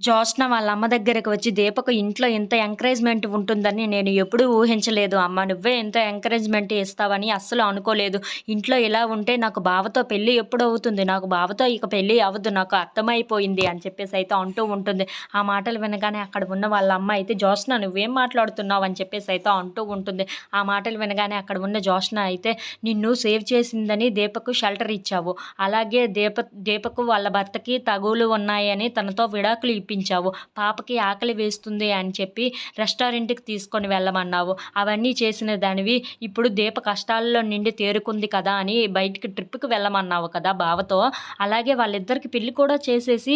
జోష్న వాళ్ళ అమ్మ దగ్గరకు వచ్చి దీపకు ఇంట్లో ఇంత ఎంకరేజ్మెంట్ ఉంటుందని నేను ఎప్పుడూ ఊహించలేదు అమ్మ. నువ్వే ఇంత ఎంకరేజ్మెంట్ ఇస్తావని అస్సలు అనుకోలేదు. ఇంట్లో ఇలా ఉంటే నాకు బావతో పెళ్ళి ఎప్పుడు అవుతుంది నాకు బావతో ఇక పెళ్ళి అవ్వదు. నాకు అర్థమైపోయింది అని చెప్పేసి అయితే అంటూ ఉంటుంది. ఆ మాటలు వినగానే అక్కడ ఉన్న వాళ్ళ అమ్మ అయితే జోష్న నువ్వేం మాట్లాడుతున్నావు? అని చెప్పేసి అయితే అంటూ ఉంటుంది. ఆ మాటలు వినగానే అక్కడ ఉన్న జోష్న అయితే నిన్ను సేవ్ చేసిందని దీపకు షెల్టర్ ఇచ్చావు. అలాగే దీప దీపకు వాళ్ళ భర్తకి తగులు ఉన్నాయని తనతో విడాకులు తినిపించావు. పాపకి ఆకలి వేస్తుంది అని చెప్పి రెస్టారెంట్కి తీసుకొని వెళ్ళమన్నావు. అవన్నీ చేసిన దానివి ఇప్పుడు దీప కష్టాల్లో నిండి తేరుకుంది కదా అని బయటికి ట్రిప్కి వెళ్ళమన్నావు కదా బావతో. అలాగే వాళ్ళిద్దరికి పెళ్ళి కూడా చేసేసి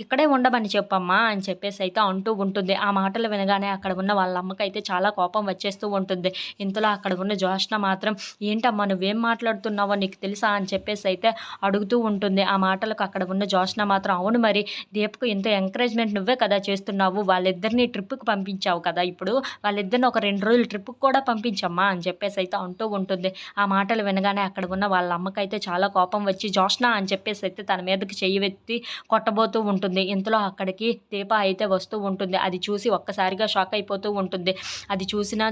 ఇక్కడే ఉండమని చెప్పమ్మా అని చెప్పేసి అయితే అంటూ ఉంటుంది. ఆ మాటలు వినగానే అక్కడ ఉన్న వాళ్ళ అమ్మకి అయితే చాలా కోపం వచ్చేస్తూ ఉంటుంది. ఇంతలో అక్కడ ఉన్న జోష్న మాత్రం ఏంటమ్మా నువ్వేం మాట్లాడుతున్నావో నీకు తెలుసా? అని చెప్పేసి అయితే అడుగుతూ ఉంటుంది. ఆ మాటలకు అక్కడ ఉన్న జోష్న మాత్రం అవును మరి దీపకు ఇంత ఎంకరేజ్ మేనేజ్మెంట్ నువ్వే కదా చేస్తున్నావు. వాళ్ళిద్దరిని ట్రిప్కి పంపించావు కదా ఇప్పుడు. వాళ్ళిద్దరిని ఒక రెండు రోజులు ట్రిప్కి కూడా పంపించమ్మా అని చెప్పేసి అయితే అంటూ ఉంటుంది. ఆ మాటలు వినగానే అక్కడ ఉన్న వాళ్ళ అమ్మకైతే చాలా కోపం వచ్చి జోష్న అని చెప్పేసి అయితే తన మీదకి చెయ్యివెత్తి కొట్టబోతూ ఉంటుంది. ఇంతలో అక్కడికి దీప అయితే వస్తూ ఉంటుంది. అది చూసి ఒక్కసారిగా షాక్ అయిపోతూ ఉంటుంది. అది చూసిన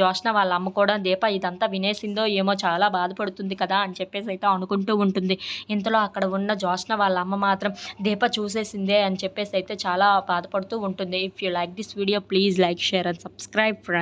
జోష్న వాళ్ళ అమ్మ కూడా దీప ఇదంతా వినేసిందో ఏమో చాలా బాధపడుతుంది కదా అని చెప్పేసి అయితే అనుకుంటూ ఉంటుంది. ఇంతలో అక్కడ ఉన్న జోష్న వాళ్ళ అమ్మ మాత్రం దీప చూసేసిందే అని చెప్పేసి అయితే చాలా బాధపడుతూ ఉంటుంది. If you like this video please like share and subscribe friend